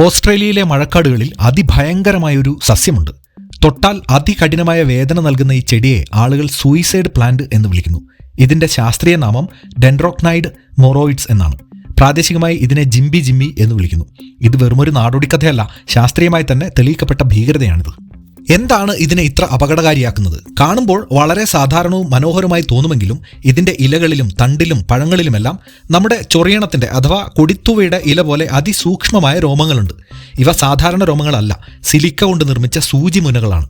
ഓസ്ട്രേലിയയിലെ മഴക്കാടുകളിൽ അതിഭയങ്കരമായൊരു സസ്യമുണ്ട്. തൊട്ടാൽ അതികഠിനമായ വേദന നൽകുന്ന ഈ ചെടിയെ ആളുകൾ സൂയിസൈഡ് പ്ലാന്റ് എന്ന് വിളിക്കുന്നു. ഇതിന്റെ ശാസ്ത്രീയ നാമം ഡെൻഡ്രോക്നൈഡ് മൊറോയിഡ്സ് എന്നാണ്. പ്രാദേശികമായി ഇതിനെ ജിംബി ജിമ്മി എന്ന് വിളിക്കുന്നു. ഇത് വെറുമൊരു നാടോടിക്കഥയല്ല ശാസ്ത്രീയമായി തന്നെ തെളിയിക്കപ്പെട്ട ഭീകരതയാണിത്. എന്താണ് ഇതിനെ ഇത്ര അപകടകാരിയാക്കുന്നത്? കാണുമ്പോൾ വളരെ സാധാരണവും മനോഹരമായി തോന്നുമെങ്കിലും ഇതിന്റെ ഇലകളിലും തണ്ടിലും പഴങ്ങളിലുമെല്ലാം നമ്മുടെ ചൊറിയണത്തിന്റെ അഥവാ കൊടിത്തുവയുടെ ഇല പോലെ അതിസൂക്ഷ്മമായ രോമങ്ങളുണ്ട്. ഇവ സാധാരണ രോമങ്ങളല്ല സിലിക്ക കൊണ്ട് നിർമ്മിച്ച സൂചി മുനകളാണ്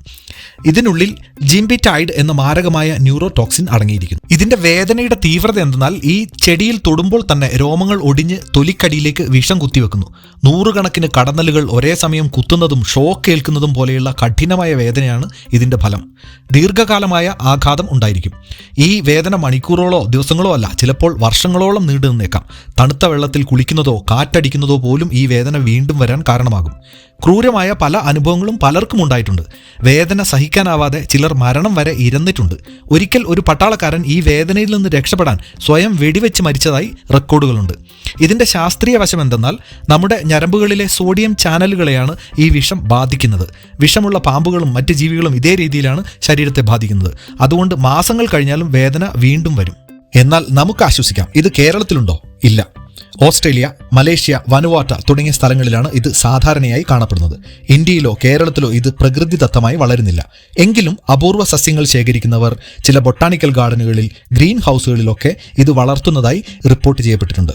ഇതിനുള്ളിൽ ജിംബിറ്റൈഡ് എന്ന മാരകമായ ന്യൂറോ ടോക്സിൻ അടങ്ങിയിരിക്കുന്നു. ഇതിന്റെ വേദനയുടെ തീവ്രത എന്തെന്നാൽ ഈ ചെടിയിൽ തൊടുമ്പോൾ തന്നെ രോമങ്ങൾ ഒടിഞ്ഞ് തൊലിക്കടിയിലേക്ക് വിഷം കുത്തിവെക്കുന്നു. നൂറുകണക്കിന് കടന്നലുകൾ ഒരേ സമയം കുത്തുന്നതും ഷോക്ക് ഏൽക്കുന്നതും പോലെയുള്ള കഠിനമായ വേദനയാണ് ഇതിന്റെ ഫലം. ദീർഘകാലമായ ആഘാതം ഉണ്ടായിരിക്കും. ഈ വേദന മണിക്കൂറോളോ ദിവസങ്ങളോ അല്ല ചിലപ്പോൾ വർഷങ്ങളോളം നീണ്ടു നിന്നേക്കാം. തണുത്ത വെള്ളത്തിൽ കുളിക്കുന്നതോ കാറ്റടിക്കുന്നതോ പോലും ഈ വേദന വീണ്ടും വരാൻ കാരണമാകും. ക്രൂരമായ പല അനുഭവങ്ങളും പലർക്കും ഉണ്ടായിട്ടുണ്ട്. വേദന സഹിക്കാനാവാതെ ചിലർ മരണം വരെ ഇരന്നിട്ടുണ്ട്. ഒരിക്കൽ ഒരു പട്ടാളക്കാരൻ ഈ വേദനയിൽ നിന്ന് രക്ഷപ്പെടാൻ സ്വയം വെടിവെച്ച് മരിച്ചതായി റെക്കോർഡുകളുണ്ട്. ഇതിന്റെ ശാസ്ത്രീയ വശം എന്തെന്നാൽ നമ്മുടെ ഞരമ്പുകളിലെ സോഡിയം ചാനലുകളെയാണ് ഈ വിഷം ബാധിക്കുന്നത്. വിഷമുള്ള പാമ്പുകളും മറ്റ് ജീവികളും ഇതേ രീതിയിലാണ് ശരീരത്തെ ബാധിക്കുന്നത്. അതുകൊണ്ട് മാസങ്ങൾ കഴിഞ്ഞാലും വേദന വീണ്ടും വരും. എന്നാൽ നമുക്ക് ആശ്വസിക്കാം. ഇത് കേരളത്തിലുണ്ടോ? ഇല്ല. ഓസ്ട്രേലിയ മലേഷ്യ വനുവാട്ട തുടങ്ങിയ സ്ഥലങ്ങളിലാണ് ഇത് സാധാരണയായി കാണപ്പെടുന്നത്. ഇന്ത്യയിലോ കേരളത്തിലോ ഇത് പ്രകൃതിദത്തമായി വളരുന്നില്ല. എങ്കിലും അപൂർവ സസ്യങ്ങൾ ശേഖരിക്കുന്നവർ ചില ബൊട്ടാണിക്കൽ ഗാർഡനുകളിൽ ഗ്രീൻ ഹൗസുകളിലൊക്കെ ഇത് വളർത്തുന്നതായി റിപ്പോർട്ട് ചെയ്യപ്പെട്ടിട്ടുണ്ട്.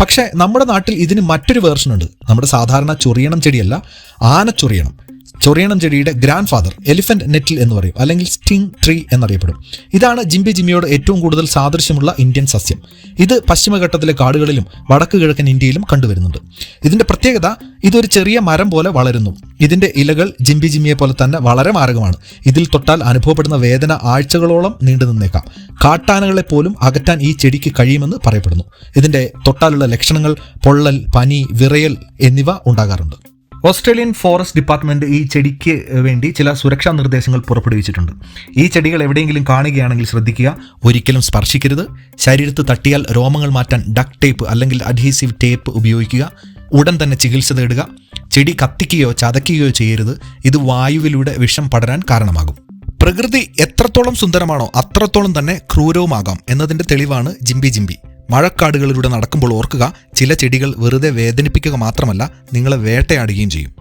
പക്ഷേ നമ്മുടെ നാട്ടിൽ ഇതിന് മറ്റൊരു വേർഷനുണ്ട് നമ്മുടെ സാധാരണ ചൊറിയണം ചെടിയല്ല ആനച്ചൊറിയണം ചൊറിയണം ചെടിയുടെ ഗ്രാൻഡ് ഫാദർ എലിഫന്റ് നെറ്റിൽ എന്ന് പറയും അല്ലെങ്കിൽ സ്റ്റിംഗ് ട്രീ എന്നറിയപ്പെടും. ഇതാണ് ജിംബി ജിമ്മിയോട് ഏറ്റവും കൂടുതൽ സാദൃശ്യമുള്ള ഇന്ത്യൻ സസ്യം. ഇത് പശ്ചിമഘട്ടത്തിലെ കാടുകളിലും വടക്ക് കിഴക്കൻ ഇന്ത്യയിലും കണ്ടുവരുന്നുണ്ട്. ഇതിന്റെ പ്രത്യേകത ഇതൊരു ചെറിയ മരം പോലെ വളരുന്നു. ഇതിന്റെ ഇലകൾ ജിംബി ജിമ്മിയെ പോലെ തന്നെ വളരെ മാരകമാണ്. ഇതിൽ തൊട്ടാൽ അനുഭവപ്പെടുന്ന വേദന ആഴ്ചകളോളം നീണ്ടു നിന്നേക്കാം. കാട്ടാനകളെ പോലും അകറ്റാൻ ഈ ചെടിക്ക് കഴിയുമെന്ന് പറയപ്പെടുന്നു. ഇതിന്റെ തൊട്ടാലുള്ള ലക്ഷണങ്ങൾ പൊള്ളൽ പനി വിറയൽ എന്നിവ ഉണ്ടാകാറുണ്ട്. ഓസ്ട്രേലിയൻ ഫോറസ്റ്റ് ഡിപ്പാർട്ട്മെന്റ് ഈ ചെടിക്ക് വേണ്ടി ചില സുരക്ഷാ നിർദ്ദേശങ്ങൾ പുറപ്പെടുവിച്ചിട്ടുണ്ട്. ഈ ചെടികൾ എവിടെയെങ്കിലും കാണുകയാണെങ്കിൽ ശ്രദ്ധിക്കുക. ഒരിക്കലും സ്പർശിക്കരുത്. ശരീരത്ത് തട്ടിയാൽ രോമങ്ങൾ മാറ്റാൻ ഡക് ടേപ്പ് അല്ലെങ്കിൽ അഡ്ഹീസീവ് ടേപ്പ് ഉപയോഗിക്കുക. ഉടൻ തന്നെ ചികിത്സ തേടുക. ചെടി കത്തിക്കുകയോ ചതയ്ക്കുകയോ ചെയ്യരുത്. ഇത് വായുവിലൂടെ വിഷം പടരാൻ കാരണമാകും. പ്രകൃതി എത്രത്തോളം സുന്ദരമാണോ അത്രത്തോളം തന്നെ ക്രൂരവുമാകാം എന്നതിന്റെ തെളിവാണ് ജിംബി ജിംബി. മഴക്കാടുകളിലൂടെ നടക്കുമ്പോൾ ഓർക്കുക ചില ചെടികൾ വെറുതെ വേദനിപ്പിക്കുക മാത്രമല്ല നിങ്ങളെ വേട്ടയാടുകയും ചെയ്യും.